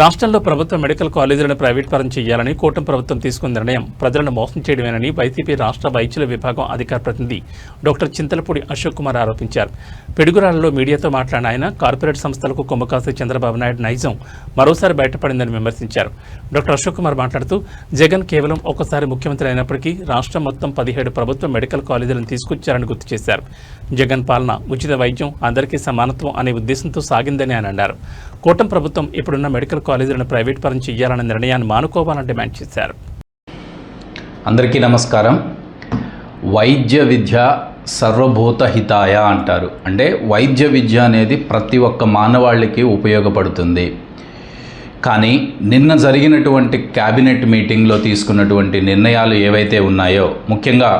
రాష్ట్రంలో ప్రభుత్వ medical కాలేజీలను private పరం చేయాలని కూటమి ప్రభుత్వం తీసుకున్న నిర్ణయం ప్రజలను మోసం చేయడమేనని వైసీపీ రాష్ట్ర వైద్యుల విభాగం అధికార ప్రతినిధి డాక్టర్ చింతలపూడి అశోక్ కుమార్ ఆరోపించారు. పిడుగురాలలో మీడియాతో మాట్లాడిన ఆయన కార్పొరేట్ సంస్థలకు కొమ్మకాసే చంద్రబాబు నాయుడు నైజం మరోసారి బయటపడిందని విమర్శించారు. డాక్టర్ అశోక్ కుమార్ మాట్లాడుతూ జగన్ కేవలం ఒకసారి ముఖ్యమంత్రి అయినప్పటికీ రాష్ట్రం మొత్తం పదిహేడు ప్రభుత్వ మెడికల్ కాలేజీలను తీసుకొచ్చారని గుర్తు చేశారు. జగన్ పాలన ఉచిత వైద్యం అందరికీ సమానత్వం అనే ఉద్దేశంతో సాగిందని ఆయన అన్నారు. కూటమి ప్రభుత్వం ఇప్పుడున్న మెడికల్ కాలేజీలను ప్రైవేట్ పరం చేయాలన్న నిర్ణయాన్ని మానుకోవాలని డిమాండ్ చేశారు. అందరికీ నమస్కారం. వైద్య విద్య సర్వభూత హితాయ అంటారు. అంటే వైద్య విద్య అనేది ప్రతి ఒక్క మానవాళికి ఉపయోగపడుతుంది. కానీ నిన్న జరిగినటువంటి క్యాబినెట్ మీటింగ్లో తీసుకున్నటువంటి నిర్ణయాలు ఏవైతే ఉన్నాయో ముఖ్యంగా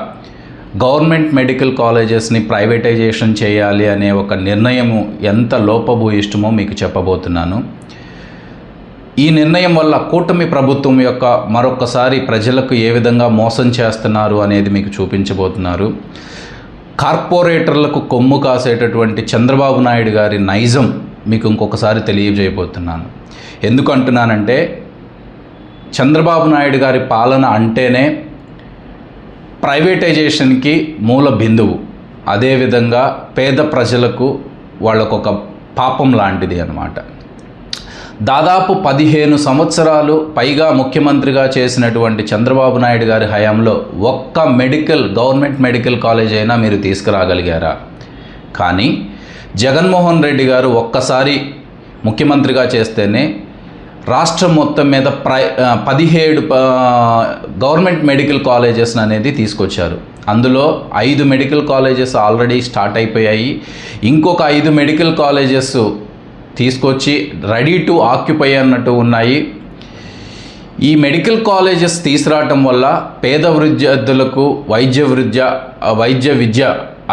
గవర్నమెంట్ మెడికల్ కాలేజెస్ని ప్రైవేటైజేషన్ చేయాలి అనే ఒక నిర్ణయము ఎంత లోపభూయిష్టమో మీకు చెప్పబోతున్నాను. ఈ నిర్ణయం వల్ల కూటమి ప్రభుత్వం యొక్క మరొకసారి ప్రజలకు ఏ విధంగా మోసం చేస్తున్నారు అనేది మీకు చూపించబోతున్నారు. కార్పొరేటర్లకు కొమ్ము కాసేటటువంటి చంద్రబాబు నాయుడు గారి నైజం మీకు ఇంకొకసారి తెలియజేయబోతున్నాను. ఎందుకు అంటున్నానంటే చంద్రబాబు నాయుడు గారి పాలన అంటేనే ప్రైవేటైజేషన్కి మూల బిందువు. అదేవిధంగా పేద ప్రజలకు వాళ్ళకొక పాపం లాంటిది అన్నమాట. దాదాపు పదిహేను సంవత్సరాలు పైగా ముఖ్యమంత్రిగా చేసినటువంటి చంద్రబాబు నాయుడు గారి హయాంలో ఒక్క మెడికల్ గవర్నమెంట్ మెడికల్ కాలేజ్ అయినా మీరు తీసుకురాగలిగారా? కానీ జగన్మోహన్ రెడ్డి గారు ఒక్కసారి ముఖ్యమంత్రిగా చేస్తేనే రాష్ట్రం మొత్తం మీద ప్రై పదిహేడు గవర్నమెంట్ మెడికల్ కాలేజెస్ అనేది తీసుకొచ్చారు. అందులో ఐదు మెడికల్ కాలేజెస్ ఆల్రెడీ స్టార్ట్ అయిపోయాయి. ఇంకొక ఐదు మెడికల్ కాలేజెస్ తీసుకొచ్చి రెడీ టు ఆక్యుపై అన్నట్టు ఉన్నాయి. ఈ మెడికల్ కాలేజెస్ తీసుకురావటం వల్ల పేద విద్యార్థులకు వైద్య విద్య వైద్య విద్య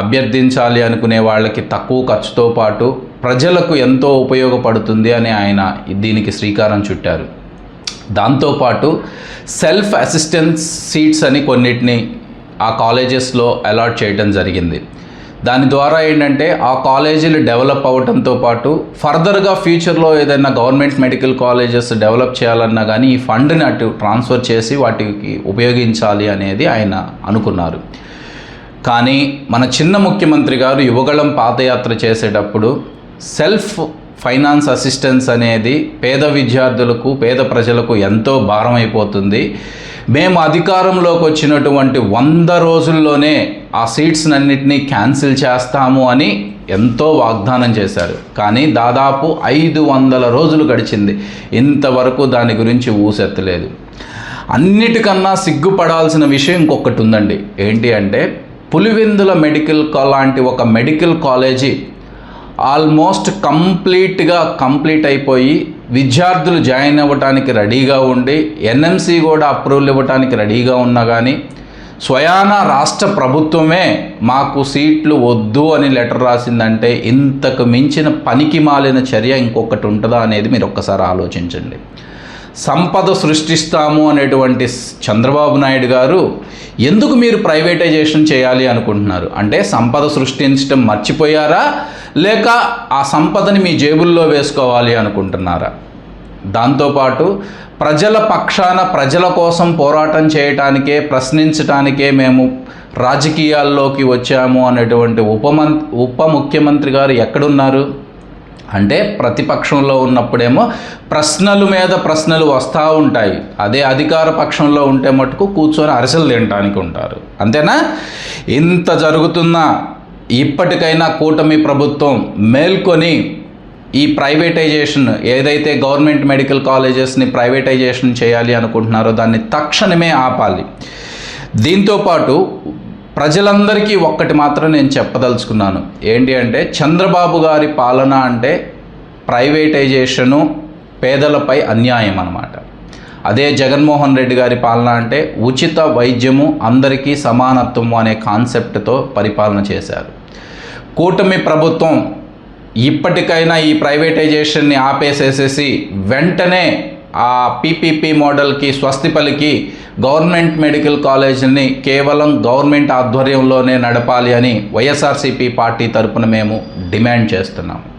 అభ్యర్థించాలి అనుకునే వాళ్ళకి తక్కువ ఖర్చుతో పాటు ప్రజలకు ఎంతో ఉపయోగపడుతుంది అని ఆయన దీనికి శ్రీకారం చుట్టారు. దాంతోపాటు సెల్ఫ్ అసిస్టెన్స్ సీట్స్ అని కొన్నిటిని ఆ కాలేజెస్లో అలాట్ చేయడం జరిగింది. దాని ద్వారా ఏంటంటే ఆ కాలేజీలు డెవలప్ అవ్వడంతో పాటు ఫర్దర్గా ఫ్యూచర్లో ఏదైనా గవర్నమెంట్ మెడికల్ కాలేజెస్ డెవలప్ చేయాలన్నా కానీ ఈ ఫండ్ని అటు ట్రాన్స్ఫర్ చేసి వాటికి ఉపయోగించాలి అనేది ఆయన అనుకున్నారు. కానీ మన చిన్న ముఖ్యమంత్రి గారు యువగళం పాదయాత్ర చేసేటప్పుడు సెల్ఫ్ ఫైనాన్స్ అసిస్టెన్స్ అనేది పేద విద్యార్థులకు పేద ప్రజలకు ఎంతో భారం అయిపోతుంది మేము అధికారంలోకి వచ్చినటువంటి వంద రోజుల్లోనే ఆ సీట్స్ అన్నిటినీ క్యాన్సిల్ చేస్తాము అని ఎంతో వాగ్దానం చేశారు. కానీ దాదాపు ఐదు వందల రోజులు గడిచింది. ఇంతవరకు దాని గురించి ఊసెత్తలేదు. అన్నిటికన్నా సిగ్గుపడాల్సిన విషయం ఇంకొకటి ఉందండి. ఏంటి అంటే పులివెందుల మెడికల్ కా లాంటి ఒక మెడికల్ కాలేజీ ఆల్మోస్ట్ కంప్లీట్గా కంప్లీట్ అయిపోయి విద్యార్థులు జాయిన్ అవ్వటానికి రెడీగా ఉండి ఎన్ఎంసి కూడా అప్రూవల్ ఇవ్వటానికి రెడీగా ఉన్నా కానీ స్వయాన రాష్ట్ర ప్రభుత్వమే మాకు సీట్లు వద్దు అని లెటర్ రాసిందంటే ఇంతకు మించిన పనికి మాలిన చర్య ఇంకొకటి ఉంటుందా అనేది మీరు ఒక్కసారి ఆలోచించండి. సంపద సృష్టిస్తాము అనేటువంటి చంద్రబాబు నాయుడు గారు ఎందుకు మీరు ప్రైవేటైజేషన్ చేయాలి అనుకుంటున్నారు? అంటే సంపద సృష్టించడం మర్చిపోయారా? లేక ఆ సంపదని మీ జేబుల్లో వేసుకోవాలి అనుకుంటున్నారా? దాంతోపాటు ప్రజల పక్షాన ప్రజల కోసం పోరాటం చేయటానికే ప్రశ్నించటానికే మేము రాజకీయాల్లోకి వచ్చాము అనేటువంటి ఉపమం ఉప ముఖ్యమంత్రి గారు ఎక్కడున్నారు? అంటే ప్రతిపక్షంలో ఉన్నప్పుడేమో ప్రశ్నల మీద ప్రశ్నలు వస్తూ ఉంటాయి. అదే అధికార పక్షంలో ఉంటే మటుకు కూర్చొని అరసలు తినడానికి ఉంటారు. అంతేనా? ఇంత జరుగుతున్నా ఇప్పటికైనా కూటమి ప్రభుత్వం మేల్కొని ఈ ప్రైవేటైజేషన్ ఏదైతే గవర్నమెంట్ మెడికల్ కాలేజెస్ని ప్రైవేటైజేషన్ చేయాలి అనుకుంటున్నారో దాన్ని తక్షణమే ఆపాలి. దీంతోపాటు ప్రజలందరికీ ఒక్కటి మాత్రం నేను చెప్పదలుచుకున్నాను. ఏంటి అంటే చంద్రబాబు గారి పాలన అంటే ప్రైవేటైజేషను పేదలపై అన్యాయం అన్నమాట. అదే జగన్మోహన్ రెడ్డి గారి పాలన అంటే ఉచిత వైద్యము అందరికీ సమానత్వము అనే కాన్సెప్ట్తో పరిపాలన చేశారు. కూటమి ప్రభుత్వం ఇప్పటికైనా ఈ ప్రైవేటైజేషన్ని ఆపేసేసేసి వెంటనే ఆ పీపీపీ మోడల్కి స్వస్తి పలికి గవర్నమెంట్ మెడికల్ కాలేజీని కేవలం గవర్నమెంట్ ఆధ్వర్యంలోనే నడపాలి అని వైఎస్ఆర్సీపీ పార్టీ తరపున మేము డిమాండ్ చేస్తున్నాము.